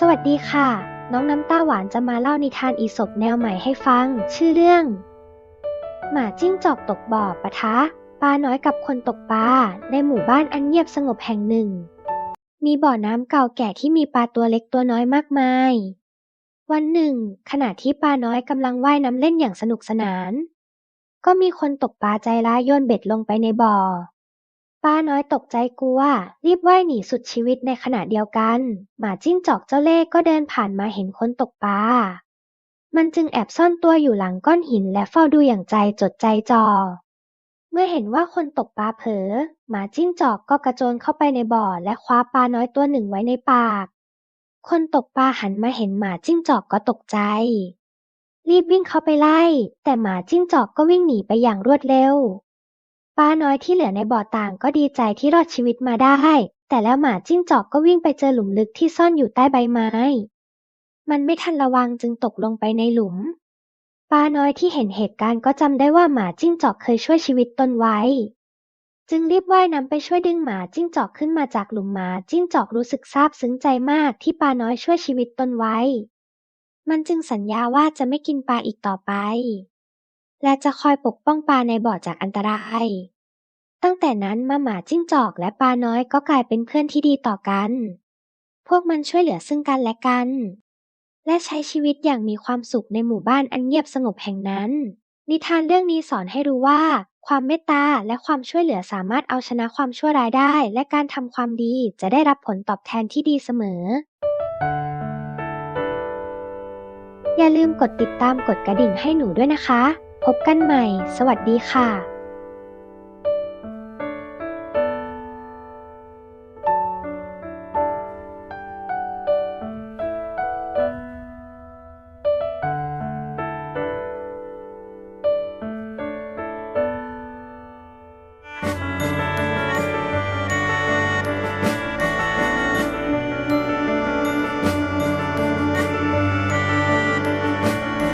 สวัสดีค่ะ น้องน้ำตาหวานจะมาเล่านิทานอีสปแนวใหม่ให้ฟัง ชื่อเรื่อง หมาจิ้งจอกตกบ่อปะทะปลาน้อยกับคนตกปลาในหมู่บ้านอันเงียบสงบแห่งหนึ่ง มีบ่อน้ำเก่าแก่ที่มีปลาตัวเล็กตัวน้อยมากมาย วันหนึ่ง ขณะที่ปลาน้อยกำลังว่ายน้ำเล่นอย่างสนุกสนาน ก็มีคนตกปลาใจร้ายโยนเบ็ดลงไปในบ่อ ป้าน้อยตกใจกลัว รีบว่ายหนีสุดชีวิตในขณะเดียวกัน หมาจิ้งจอกเจ้าเล่ห์ก็เดินผ่านมาเห็นคนตกปลา มันจึงแอบซ่อนตัวอยู่หลังก้อนหินและเฝ้าดูอย่างใจจดใจจ่อ เมื่อเห็นว่าคนตกปลาเผลอ หมาจิ้งจอกก็กระโจนเข้าไปในบ่อและคว้าปลาน้อยตัวหนึ่งไว้ในปาก คนตกปลาหันมาเห็นหมาจิ้งจอกก็ตกใจ รีบวิ่งเข้าไปไล่ แต่หมาจิ้งจอกก็วิ่งหนีไปอย่างรวดเร็ว ปลาน้อยที่เหลือในบ่อต่างก็ดีใจที่รอดชีวิตมาได้ แต่แล้วหมาจิ้งจอกก็วิ่งไปเจอหลุมลึกที่ซ่อนอยู่ใต้ใบไม้ มันไม่ทันระวังจึงตกลงไปในหลุมปลาน้อยที่เห็นเหตุการณ์ก็จำได้ว่าหมาจิ้งจอกเคยช่วยชีวิตตนไว้ จึงรีบว่ายน้ำไปช่วยดึงหมาจิ้งจอกขึ้นมาจากหลุมหมาจิ้งจอกรู้สึกซาบซึ้งใจมากที่ปลาน้อยช่วยชีวิตตนไว้ มันจึงสัญญาว่าจะไม่กินปลาอีกต่อไป และจะคอยปกป้องปลาในบ่อจากอันตราย ตั้งแต่นั้นมาหมาจิ้งจอกและปลาน้อยก็กลายเป็นเพื่อนที่ดีต่อกัน พวกมันช่วยเหลือซึ่งกันและกัน และใช้ชีวิตอย่างมีความสุขในหมู่บ้านอันเงียบสงบแห่งนั้น นิทานเรื่องนี้สอนให้รู้ว่า ความเมตตาและความช่วยเหลือสามารถเอาชนะความชั่วร้ายได้ และการทำความดีจะได้รับผลตอบแทนที่ดีเสมอ อย่าลืมกดติดตามกดกระดิ่งให้หนูด้วยนะคะ พบกันใหม่ สวัสดีค่ะ